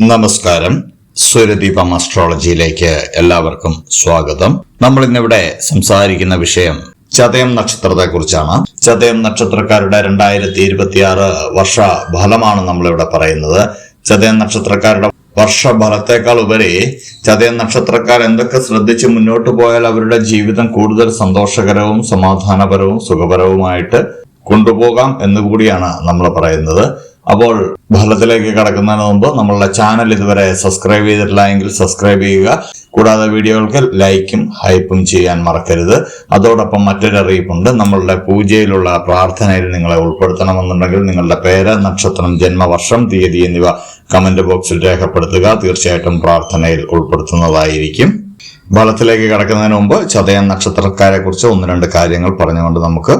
നമസ്കാരം. സൂര്യദീപം അസ്ട്രോളജിയിലേക്ക് എല്ലാവർക്കും സ്വാഗതം. നമ്മൾ ഇന്നിവിടെ സംസാരിക്കുന്ന വിഷയം ചതയം നക്ഷത്രത്തെ കുറിച്ചാണ് ചതയം നക്ഷത്രക്കാരുടെ രണ്ടായിരത്തി ഇരുപത്തിയാറ് വർഷ ഫലമാണ് നമ്മളിവിടെ പറയുന്നത്. ചതയം നക്ഷത്രക്കാരുടെ വർഷഫലത്തേക്കാൾ ഉപരി ചതയം നക്ഷത്രക്കാർ എന്തൊക്കെ ശ്രദ്ധിച്ച് മുന്നോട്ട് പോയാൽ അവരുടെ ജീവിതം കൂടുതൽ സന്തോഷകരവും സമാധാനപരവും സുഖപരവുമായിട്ട് കൊണ്ടുപോകാം എന്നുകൂടിയാണ് നമ്മൾ പറയുന്നത്. അപ്പോൾ ഫലത്തിലേക്ക് കടക്കുന്നതിന് മുമ്പ് നമ്മളുടെ ചാനൽ ഇതുവരെ സബ്സ്ക്രൈബ് ചെയ്തിട്ടില്ല എങ്കിൽ സബ്സ്ക്രൈബ് ചെയ്യുക. കൂടാതെ വീഡിയോകൾക്ക് ലൈക്കും ഹൈപ്പും ചെയ്യാൻ മറക്കരുത്. അതോടൊപ്പം മറ്റൊരു അറിയിപ്പുണ്ട്. നമ്മളുടെ പൂജയിലുള്ള പ്രാർത്ഥനയിൽ നിങ്ങളെ ഉൾപ്പെടുത്തണമെന്നുണ്ടെങ്കിൽ നിങ്ങളുടെ പേര് നക്ഷത്രം ജന്മവർഷം തീയതി എന്നിവ കമന്റ് ബോക്സിൽ രേഖപ്പെടുത്തുക. തീർച്ചയായിട്ടും പ്രാർത്ഥനയിൽ ഉൾപ്പെടുത്തുന്നതായിരിക്കും. ഫലത്തിലേക്ക് കടക്കുന്നതിന് മുമ്പ് ചതയൻ നക്ഷത്രക്കാരെ കുറിച്ച് ഒന്ന് രണ്ട് കാര്യങ്ങൾ പറഞ്ഞുകൊണ്ട് നമുക്ക്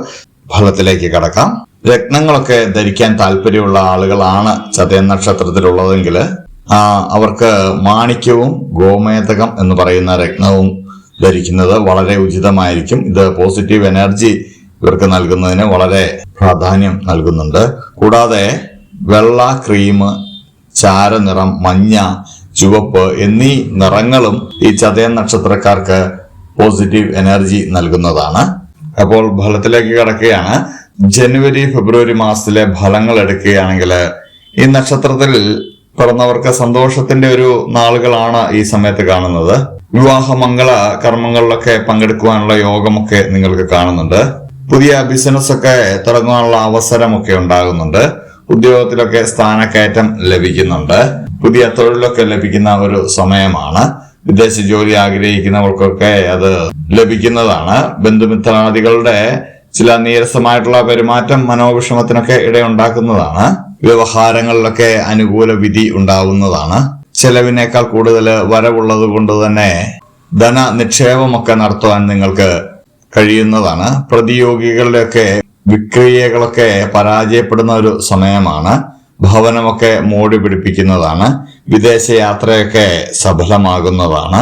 ഫലത്തിലേക്ക് കടക്കാം. രത്നങ്ങളൊക്കെ ധരിക്കാൻ താല്പര്യമുള്ള ആളുകളാണ് ചതയൻ നക്ഷത്രത്തിലുള്ളതെങ്കിൽ അവർക്ക് മാണിക്യവും ഗോമേതകം എന്ന് പറയുന്ന രത്നവും ധരിക്കുന്നത് വളരെ ഉചിതമായിരിക്കും. ഇത് പോസിറ്റീവ് എനർജി ഇവർക്ക് നൽകുന്നതിന് വളരെ പ്രാധാന്യം നൽകുന്നുണ്ട്. കൂടാതെ വെള്ള ക്രീം ചാരനിറം മഞ്ഞ ചുവപ്പ് എന്നീ നിറങ്ങളും ഈ ചതയൻ നക്ഷത്രക്കാർക്ക് പോസിറ്റീവ് എനർജി നൽകുന്നതാണ്. അപ്പോൾ ഫലത്തിലേക്ക് കിടക്കുകയാണ്. ജനുവരി ഫെബ്രുവരി മാസത്തിലെ ഫലങ്ങൾ എടുക്കുകയാണെങ്കിൽ ഈ നക്ഷത്രത്തിൽ പിറന്നവർക്ക് സന്തോഷത്തിന്റെ ഒരു നാളുകളാണ് ഈ സമയത്ത് കാണുന്നത്. വിവാഹ മംഗള കർമ്മങ്ങളിലൊക്കെ പങ്കെടുക്കുവാനുള്ള യോഗമൊക്കെ നിങ്ങൾക്ക് കാണുന്നുണ്ട്. പുതിയ ബിസിനസ് ഒക്കെ തുടങ്ങാനുള്ള അവസരമൊക്കെ ഉണ്ടാകുന്നുണ്ട്. ഉദ്യോഗത്തിലൊക്കെ സ്ഥാനക്കയറ്റം ലഭിക്കുന്നുണ്ട്. പുതിയ തൊഴിലൊക്കെ ലഭിക്കുന്ന ഒരു സമയമാണ്. വിദേശ ജോലി ആഗ്രഹിക്കുന്നവർക്കൊക്കെ അത് ലഭിക്കുന്നതാണ്. ബന്ധുമിത്രാദികളുടെ ചില നീരസമായിട്ടുള്ള പെരുമാറ്റം മനോവിഷമത്തിനൊക്കെ ഇടയുണ്ടാക്കുന്നതാണ്. വ്യവഹാരങ്ങളിലൊക്കെ അനുകൂല വിധി ഉണ്ടാവുന്നതാണ്. ചെലവിനേക്കാൾ കൂടുതൽ വരവുള്ളത് കൊണ്ട് തന്നെ ധന നിക്ഷേപമൊക്കെ നടത്തുവാൻ നിങ്ങൾക്ക് കഴിയുന്നതാണ്. പ്രതിയോഗികളുടെയൊക്കെ വിക്രിയകളൊക്കെ പരാജയപ്പെടുന്ന ഒരു സമയമാണ്. ഭവനമൊക്കെ മോടി പിടിപ്പിക്കുന്നതാണ്. വിദേശയാത്രയൊക്കെ സഫലമാകുന്നതാണ്.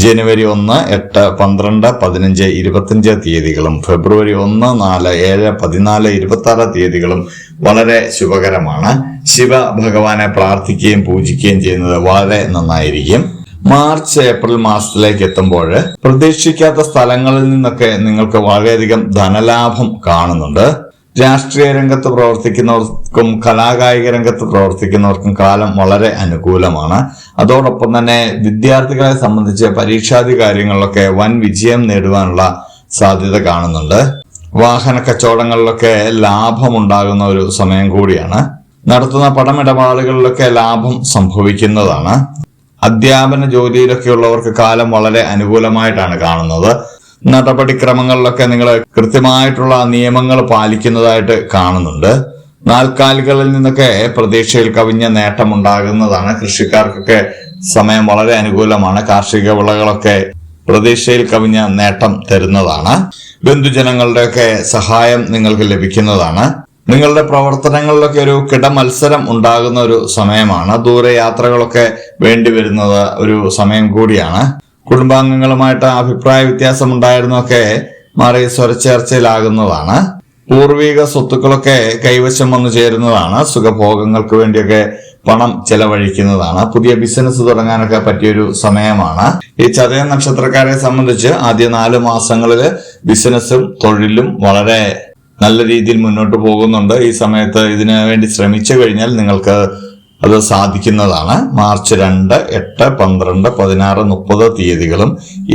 ജനുവരി ഒന്ന് എട്ട് പന്ത്രണ്ട് പതിനഞ്ച് ഇരുപത്തിയഞ്ച് തീയതികളും ഫെബ്രുവരി ഒന്ന് നാല് ഏഴ് പതിനാല് ഇരുപത്തി തീയതികളും വളരെ ശുഭകരമാണ്. ശിവ ഭഗവാനെ പ്രാർത്ഥിക്കുകയും പൂജിക്കുകയും ചെയ്യുന്നത് വളരെ നന്നായിരിക്കും. മാർച്ച് ഏപ്രിൽ മാസത്തിലേക്ക് എത്തുമ്പോൾ പ്രതീക്ഷിക്കാത്ത സ്ഥലങ്ങളിൽ നിന്നൊക്കെ നിങ്ങൾക്ക് വളരെയധികം ധനലാഭം കാണുന്നുണ്ട്. രാഷ്ട്രീയ രംഗത്ത് പ്രവർത്തിക്കുന്നവർക്കും കലാകായിക രംഗത്ത് പ്രവർത്തിക്കുന്നവർക്കും കാലം വളരെ അനുകൂലമാണ്. അതോടൊപ്പം തന്നെ വിദ്യാർത്ഥികളെ സംബന്ധിച്ച് പരീക്ഷാദി കാര്യങ്ങളിലൊക്കെ വൻ വിജയം നേടുവാനുള്ള സാധ്യത കാണുന്നുണ്ട്. വാഹന കച്ചവടങ്ങളിലൊക്കെ ലാഭമുണ്ടാകുന്ന ഒരു സമയം കൂടിയാണ്. നടത്തുന്ന പണമിടപാടുകളിലൊക്കെ ലാഭം സംഭവിക്കുന്നതാണ്. അധ്യാപന ജോലിയിലൊക്കെ ഉള്ളവർക്ക് കാലം വളരെ അനുകൂലമായിട്ടാണ് കാണുന്നത്. നടപടിക്രമങ്ങളിലൊക്കെ നിങ്ങൾ കൃത്യമായിട്ടുള്ള നിയമങ്ങൾ പാലിക്കുന്നതായിട്ട് കാണുന്നുണ്ട്. നാൽക്കാലികളിൽ നിന്നൊക്കെ പ്രതീക്ഷയിൽ കവിഞ്ഞ നേട്ടമുണ്ടാകുന്നതാണ്. കൃഷിക്കാർക്കൊക്കെ സമയം വളരെ അനുകൂലമാണ്. കാർഷിക വിളകളൊക്കെ പ്രതീക്ഷയിൽ കവിഞ്ഞ നേട്ടം തരുന്നതാണ്. ബന്ധുജനങ്ങളുടെയൊക്കെ സഹായം നിങ്ങൾക്ക് ലഭിക്കുന്നതാണ്. നിങ്ങളുടെ പ്രവർത്തനങ്ങളിലൊക്കെ ഒരു കിടമത്സരം ഉണ്ടാകുന്ന ഒരു സമയമാണ്. ദൂരയാത്രകളൊക്കെ വേണ്ടി വരുന്നത് ഒരു സമയം കൂടിയാണ്. കുടുംബാംഗങ്ങളുമായിട്ട് അഭിപ്രായ ഉണ്ടായിരുന്നൊക്കെ മാറി സ്വരച്ചേർച്ചയിലാകുന്നതാണ്. പൂർവിക സ്വത്തുക്കളൊക്കെ കൈവശം വന്നു ചേരുന്നതാണ് സുഖഭോഗങ്ങൾക്ക് വേണ്ടിയൊക്കെ പണം ചെലവഴിക്കുന്നതാണ് പുതിയ ബിസിനസ് തുടങ്ങാനൊക്കെ പറ്റിയൊരു സമയമാണ്. ഈ ചതയ നക്ഷത്രക്കാരെ സംബന്ധിച്ച് ആദ്യ നാല് മാസങ്ങളിൽ ബിസിനസ്സും തൊഴിലും വളരെ നല്ല രീതിയിൽ മുന്നോട്ട് പോകുന്നുണ്ട്. ഈ സമയത്ത് ഇതിനു വേണ്ടി ശ്രമിച്ചു കഴിഞ്ഞാൽ നിങ്ങൾക്ക് അത് സാധിക്കുന്നതാണ്. മാർച്ച് രണ്ട് എട്ട് പന്ത്രണ്ട് പതിനാറ് മുപ്പത് തീയതികളും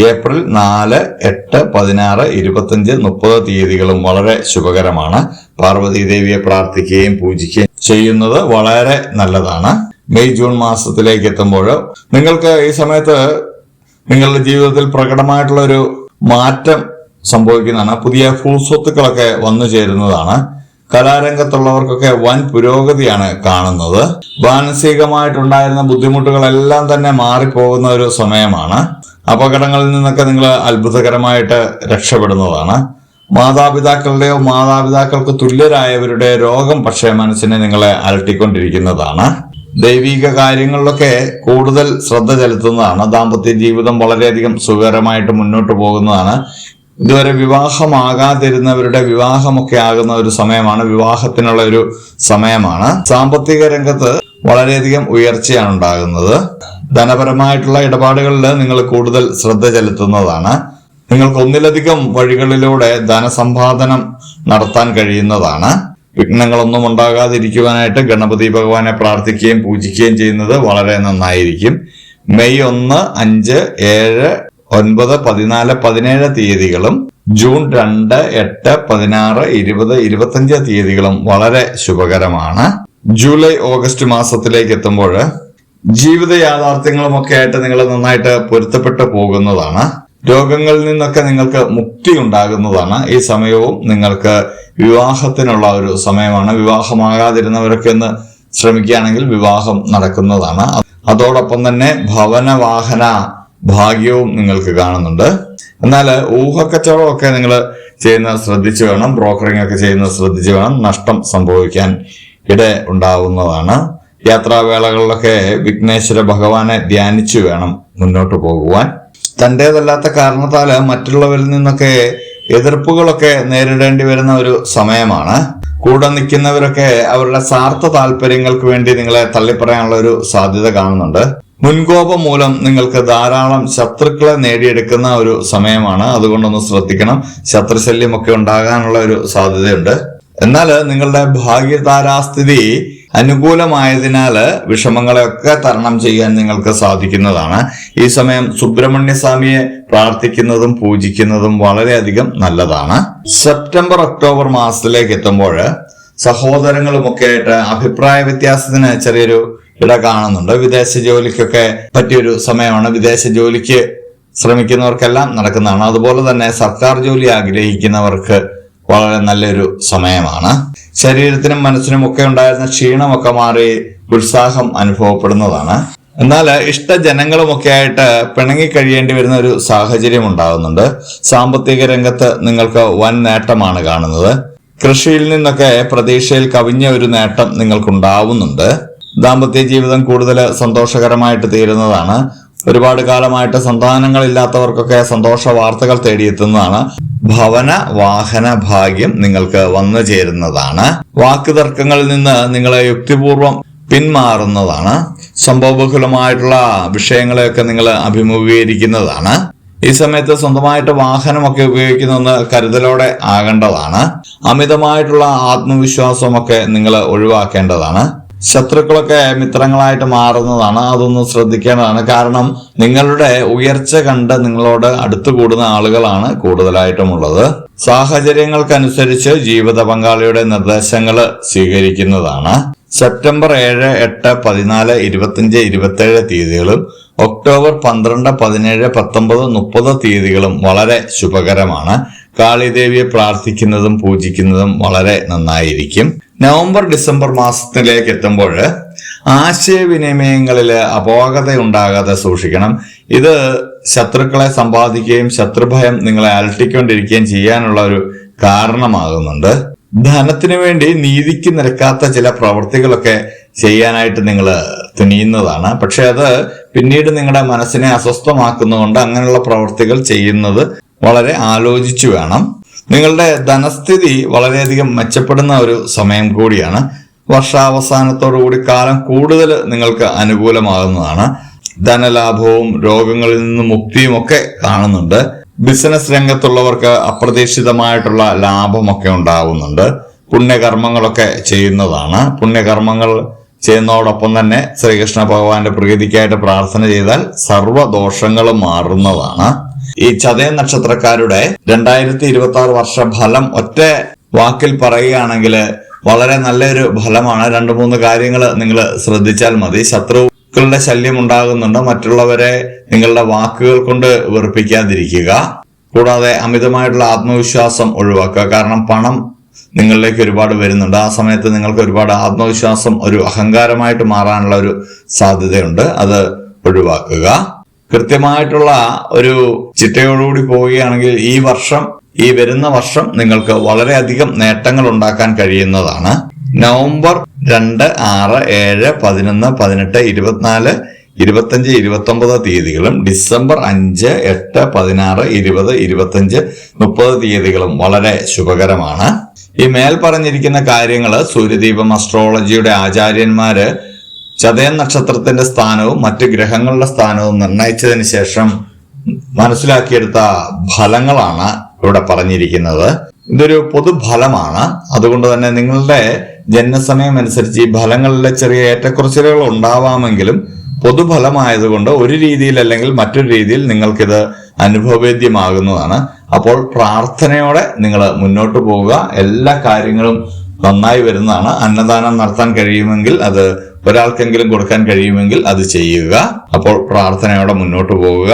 ഏപ്രിൽ നാല് എട്ട് പതിനാറ് ഇരുപത്തിയഞ്ച് മുപ്പത് തീയതികളും വളരെ ശുഭകരമാണ്. പാർവതി ദേവിയെ പ്രാർത്ഥിക്കുകയും പൂജിക്കുകയും ചെയ്യുന്നത് വളരെ നല്ലതാണ്. മെയ് ജൂൺ മാസത്തിലേക്ക് എത്തുമ്പോൾ നിങ്ങൾക്ക് ഈ സമയത്ത് നിങ്ങളുടെ ജീവിതത്തിൽ പ്രകടമായിട്ടുള്ള ഒരു മാറ്റം സംഭവിക്കുന്നതാണ്. പുതിയ ഭൂസ്വത്തുക്കളൊക്കെ വന്നു ചേരുന്നതാണ്. കലാരംഗത്തുള്ളവർക്കൊക്കെ വൻ പുരോഗതിയാണ് കാണുന്നത്. മാനസികമായിട്ടുണ്ടായിരുന്ന ബുദ്ധിമുട്ടുകളെല്ലാം തന്നെ മാറിപ്പോകുന്ന ഒരു സമയമാണ്. അപകടങ്ങളിൽ നിന്നൊക്കെ നിങ്ങൾ അത്ഭുതകരമായിട്ട് രക്ഷപ്പെടുന്നതാണ്. മാതാപിതാക്കളുടെയോ മാതാപിതാക്കൾക്ക് തുല്യരായവരുടെ രോഗം പക്ഷേ മനസ്സിനെ നിങ്ങളെ അലട്ടിക്കൊണ്ടിരിക്കുന്നതാണ്. ദൈവിക കാര്യങ്ങളിലൊക്കെ കൂടുതൽ ശ്രദ്ധ ചെലുത്തുന്നതാണ്. ദാമ്പത്യ ജീവിതം വളരെയധികം സുഖകരമായിട്ട് മുന്നോട്ട് പോകുന്നതാണ്. ഇതുവരെ വിവാഹമാകാതിരുന്നവരുടെ വിവാഹമൊക്കെ ആകുന്ന ഒരു സമയമാണ്. വിവാഹത്തിനുള്ള ഒരു സമയമാണ്. സാമ്പത്തിക രംഗത്ത് വളരെയധികം ഉയർച്ചയാണ് ഉണ്ടാകുന്നത്. ധനപരമായിട്ടുള്ള ഇടപാടുകളിൽ നിങ്ങൾ കൂടുതൽ ശ്രദ്ധ ചെലുത്തുന്നതാണ്. നിങ്ങൾക്ക് ഒന്നിലധികം വഴികളിലൂടെ ധനസമ്പാദനം നടത്താൻ കഴിയുന്നതാണ്. വിഘ്നങ്ങളൊന്നും ഉണ്ടാകാതിരിക്കുവാനായിട്ട് ഗണപതി ഭഗവാനെ പ്രാർത്ഥിക്കുകയും പൂജിക്കുകയും ചെയ്യുന്നത് വളരെ നന്നായിരിക്കും. മെയ് ഒന്ന് അഞ്ച് ഏഴ് ഒൻപത് പതിനാല് പതിനേഴ് തീയതികളും ജൂൺ രണ്ട് എട്ട് പതിനാറ് ഇരുപത് ഇരുപത്തഞ്ച് തീയതികളും വളരെ ശുഭകരമാണ്. ജൂലൈ ഓഗസ്റ്റ് മാസത്തിലേക്ക് എത്തുമ്പോൾ ജീവിത യാഥാർത്ഥ്യങ്ങളുമൊക്കെ ആയിട്ട് നിങ്ങൾ നന്നായിട്ട് പൊരുത്തപ്പെട്ടു പോകുന്നതാണ്. രോഗങ്ങളിൽ നിന്നൊക്കെ നിങ്ങൾക്ക് മുക്തി ഉണ്ടാകുന്നതാണ്. ഈ സമയവും നിങ്ങൾക്ക് വിവാഹത്തിനുള്ള ഒരു സമയമാണ്. വിവാഹമാകാതിരുന്നവരൊക്കെ ഒന്ന് ശ്രമിക്കുകയാണെങ്കിൽ വിവാഹം നടക്കുന്നതാണ്. അതോടൊപ്പം തന്നെ ഭവന വാഹന ഭാഗ്യവും നിങ്ങൾക്ക് കാണുന്നുണ്ട്. എന്നാൽ ഊഹക്കച്ചവടമൊക്കെ നിങ്ങൾ ചെയ്യുന്ന ശ്രദ്ധിച്ചു വേണം ബ്രോക്കറിംഗ് ഒക്കെ ചെയ്യുന്നത് ശ്രദ്ധിച്ചു വേണം നഷ്ടം സംഭവിക്കാൻ ഇട ഉണ്ടാവുന്നതാണ്. യാത്രാവേളകളിലൊക്കെ വിഘ്നേശ്വര ഭഗവാനെ ധ്യാനിച്ചു വേണം മുന്നോട്ട് പോകുവാൻ. തന്റേതല്ലാത്ത കാരണത്താൽ മറ്റുള്ളവരിൽ നിന്നൊക്കെ എതിർപ്പുകളൊക്കെ നേരിടേണ്ടി വരുന്ന ഒരു സമയമാണ്. കൂടെ നിൽക്കുന്നവരൊക്കെ അവരുടെ സ്വാർത്ഥ താല്പര്യങ്ങൾക്ക് വേണ്ടി നിങ്ങളെ തള്ളിപ്പറയാനുള്ള ഒരു സാധ്യത കാണുന്നുണ്ട്. മുൻകോപം മൂലം നിങ്ങൾക്ക് ധാരാളം ശത്രുക്കളെ നേടിയെടുക്കുന്ന ഒരു സമയമാണ്. അതുകൊണ്ടൊന്ന് ശ്രദ്ധിക്കണം. ശത്രുശല്യമൊക്കെ ഉണ്ടാകാനുള്ള ഒരു സാധ്യതയുണ്ട്. എന്നാൽ നിങ്ങളുടെ ഭാഗ്യതാരാസ്ഥിതി അനുകൂലമായതിനാൽ വിഷമങ്ങളെയൊക്കെ തരണം ചെയ്യാൻ നിങ്ങൾക്ക് സാധിക്കുന്നതാണ്. ഈ സമയം സുബ്രഹ്മണ്യ സ്വാമിയെ പ്രാർത്ഥിക്കുന്നതും പൂജിക്കുന്നതും വളരെയധികം നല്ലതാണ്. സെപ്റ്റംബർ ഒക്ടോബർ മാസത്തിലേക്ക് എത്തുമ്പോൾ സഹോദരങ്ങളുമൊക്കെ ആയിട്ട് അഭിപ്രായ വ്യത്യാസത്തിന് ചെറിയൊരു ഇട കാണുന്നുണ്ട്. വിദേശ ജോലിക്കൊക്കെ പറ്റിയൊരു സമയമാണ്. വിദേശ ജോലിക്ക് ശ്രമിക്കുന്നവർക്കെല്ലാം നടക്കുന്നതാണ്. അതുപോലെ തന്നെ സർക്കാർ ജോലി ആഗ്രഹിക്കുന്നവർക്ക് വളരെ നല്ലൊരു സമയമാണ്. ശരീരത്തിനും മനസ്സിനും ഒക്കെ ഉണ്ടായിരുന്ന ക്ഷീണമൊക്കെ മാറി ഉത്സാഹം അനുഭവപ്പെടുന്നതാണ്. എന്നാൽ ഇഷ്ടജനങ്ങളുമൊക്കെ ആയിട്ട് പിണങ്ങി കഴിയേണ്ടി വരുന്ന ഒരു സാഹചര്യം ഉണ്ടാകുന്നുണ്ട്. സാമ്പത്തിക രംഗത്ത് നിങ്ങൾക്ക് വൻ നേട്ടമാണ് കാണുന്നത്. കൃഷിയിൽ നിന്നൊക്കെ പ്രതീക്ഷയിൽ കവിഞ്ഞ ഒരു നേട്ടം നിങ്ങൾക്കുണ്ടാവുന്നുണ്ട്. ദാമ്പത്യ ജീവിതം കൂടുതൽ സന്തോഷകരമായിട്ട് തീരുന്നതാണ്. ഒരുപാട് കാലമായിട്ട് സന്താനങ്ങൾ ഇല്ലാത്തവർക്കൊക്കെ സന്തോഷ വാർത്തകൾ തേടിയെത്തുന്നതാണ്. ഭവന വാഹന ഭാഗ്യം നിങ്ങൾക്ക് വന്നു ചേരുന്നതാണ്. വാക്കുതർക്കങ്ങളിൽ നിന്ന് നിങ്ങളെ യുക്തിപൂർവം പിന്മാറുന്നതാണ്. സംഭവബഹുലമായിട്ടുള്ള വിഷയങ്ങളെയൊക്കെ നിങ്ങൾ അഭിമുഖീകരിക്കുന്നതാണ്. ഈ സമയത്ത് സ്വന്തമായിട്ട് വാഹനമൊക്കെ ഉപയോഗിക്കുന്നതെന്ന് കരുതലോടെ ആകേണ്ടതാണ്. അമിതമായിട്ടുള്ള ആത്മവിശ്വാസമൊക്കെ നിങ്ങൾ ഒഴിവാക്കേണ്ടതാണ്. ശത്രുക്കളൊക്കെ മിത്രങ്ങളായിട്ട് മാറുന്നതാണ്. അതൊന്ന് ശ്രദ്ധിക്കേണ്ടതാണ്. കാരണം നിങ്ങളുടെ ഉയർച്ച കണ്ട് നിങ്ങളോട് അടുത്തു കൂടുന്ന ആളുകളാണ് കൂടുതലായിട്ടും ഉള്ളത്. സാഹചര്യങ്ങൾക്കനുസരിച്ച് ജീവിത പങ്കാളിയുടെ നിർദ്ദേശങ്ങൾ സ്വീകരിക്കുന്നതാണ്. സെപ്റ്റംബർ ഏഴ് എട്ട് പതിനാല് ഇരുപത്തിയഞ്ച് ഇരുപത്തേഴ് തീയതികളും ഒക്ടോബർ പന്ത്രണ്ട് പതിനേഴ് പത്തൊമ്പത് മുപ്പത് തീയതികളും വളരെ ശുഭകരമാണ്. കാളിദേവിയെ പ്രാർത്ഥിക്കുന്നതും പൂജിക്കുന്നതും വളരെ നന്നായിരിക്കും. നവംബർ ഡിസംബർ മാസത്തിലേക്ക് എത്തുമ്പോൾ ആശയവിനിമയങ്ങളിൽ അപോകത ഉണ്ടാകാതെ സൂക്ഷിക്കണം. ഇത് ശത്രുക്കളെ സമ്പാദിക്കുകയും ശത്രുഭയം നിങ്ങളെ അലട്ടിക്കൊണ്ടിരിക്കുകയും ചെയ്യാനുള്ള ഒരു കാരണമാകുന്നുണ്ട്. ധനത്തിനു വേണ്ടി നീതിക്ക് നിരക്കാത്ത ചില പ്രവർത്തികളൊക്കെ ചെയ്യാനായിട്ട് നിങ്ങൾ തുനിയുന്നതാണ്. പക്ഷെ അത് പിന്നീട് നിങ്ങളുടെ മനസ്സിനെ അസ്വസ്ഥമാക്കുന്നതുകൊണ്ട് അങ്ങനെയുള്ള പ്രവർത്തികൾ ചെയ്യുന്നത് വളരെ ആലോചിച്ചു വേണം. നിങ്ങളുടെ ധനസ്ഥിതി വളരെയധികം മെച്ചപ്പെടുന്ന ഒരു സമയം കൂടിയാണ്. വർഷാവസാനത്തോടുകൂടി കാലം കൂടുതൽ നിങ്ങൾക്ക് അനുകൂലമാകുന്നതാണ്. ധനലാഭവും രോഗങ്ങളിൽ നിന്ന് മുക്തിയും ഒക്കെ കാണുന്നുണ്ട്. ബിസിനസ് രംഗത്തുള്ളവർക്ക് അപ്രതീക്ഷിതമായിട്ടുള്ള ലാഭമൊക്കെ ഉണ്ടാവുന്നുണ്ട്. പുണ്യകർമ്മങ്ങളൊക്കെ ചെയ്യുന്നതാണ്. പുണ്യകർമ്മങ്ങൾ ചെയ്യുന്നതോടൊപ്പം തന്നെ ശ്രീകൃഷ്ണ ഭഗവാന്റെ പ്രീതിക്കായിട്ട് പ്രാർത്ഥന ചെയ്താൽ സർവദോഷങ്ങളും മാറുന്നതാണ്. ഈ ചതയ നക്ഷത്രക്കാരുടെ രണ്ടായിരത്തി ഇരുപത്തി ആറ് വർഷ ഫലം ഒറ്റ വാക്കിൽ പറയുകയാണെങ്കിൽ വളരെ നല്ലൊരു ഫലമാണ്. രണ്ട് മൂന്ന് കാര്യങ്ങൾ നിങ്ങൾ ശ്രദ്ധിച്ചാൽ മതി. ശത്രുക്കളുടെ ശല്യം ഉണ്ടാകുന്നുണ്ട്? മറ്റുള്ളവരെ നിങ്ങളുടെ വാക്കുകൾ കൊണ്ട് വെറുപ്പിക്കാതിരിക്കുക. കൂടാതെ അമിതമായിട്ടുള്ള ആത്മവിശ്വാസം ഒഴിവാക്കുക. കാരണം പണം നിങ്ങളിലേക്ക് ഒരുപാട് വരുന്നുണ്ട്. ആ സമയത്ത് നിങ്ങൾക്ക് ഒരുപാട് ആത്മവിശ്വാസം ഒരു അഹങ്കാരമായിട്ട് മാറാനുള്ള ഒരു സാധ്യതയുണ്ട്. അത് ഒഴിവാക്കുക. കൃത്യമായിട്ടുള്ള ഒരു ചിട്ടയോടുകൂടി പോവുകയാണെങ്കിൽ ഈ വർഷം ഈ വരുന്ന വർഷം നിങ്ങൾക്ക് വളരെയധികം നേട്ടങ്ങൾ ഉണ്ടാക്കാൻ കഴിയുന്നതാണ്. നവംബർ രണ്ട് ആറ് ഏഴ് പതിനൊന്ന് പതിനെട്ട് ഇരുപത്തിനാല് ഇരുപത്തഞ്ച് ഇരുപത്തൊമ്പത് തീയതികളും ഡിസംബർ അഞ്ച് എട്ട് പതിനാറ് ഇരുപത് ഇരുപത്തഞ്ച് മുപ്പത് തീയതികളും വളരെ ശുഭകരമാണ്. ഈ മേൽ പറഞ്ഞിരിക്കുന്ന കാര്യങ്ങൾ സൂര്യദീപം അസ്ട്രോളജിയുടെ ആചാര്യന്മാര് ചതയൻ നക്ഷത്രത്തിന്റെ സ്ഥാനവും മറ്റ് ഗ്രഹങ്ങളുടെ സ്ഥാനവും നിർണയിച്ചതിന് ശേഷം മനസ്സിലാക്കിയെടുത്ത ഫലങ്ങളാണ് ഇവിടെ പറഞ്ഞിരിക്കുന്നത്. ഇതൊരു പൊതുഫലമാണ്. അതുകൊണ്ട് തന്നെ നിങ്ങളുടെ ജന്മസമയം അനുസരിച്ച് ഈ ഫലങ്ങളിലെ ചെറിയ ഏറ്റക്കുറച്ചിലുകൾ ഉണ്ടാവാമെങ്കിലും പൊതുഫലമായതുകൊണ്ട് ഒരു രീതിയിൽ അല്ലെങ്കിൽ മറ്റൊരു രീതിയിൽ നിങ്ങൾക്കിത് അനുഭവവേദ്യമാകുന്നതാണ്. അപ്പോൾ പ്രാർത്ഥനയോടെ നിങ്ങൾ മുന്നോട്ട് പോവുക. എല്ലാ കാര്യങ്ങളും നന്നായി വരുന്നതാണ്. അന്നദാനം നടത്താൻ കഴിയുമെങ്കിൽ അത് ഒരാൾക്കെങ്കിലും കൊടുക്കാൻ കഴിയുമെങ്കിൽ അത് ചെയ്യുക. അപ്പോൾ പ്രാർത്ഥനയോടെ മുന്നോട്ട് പോവുക.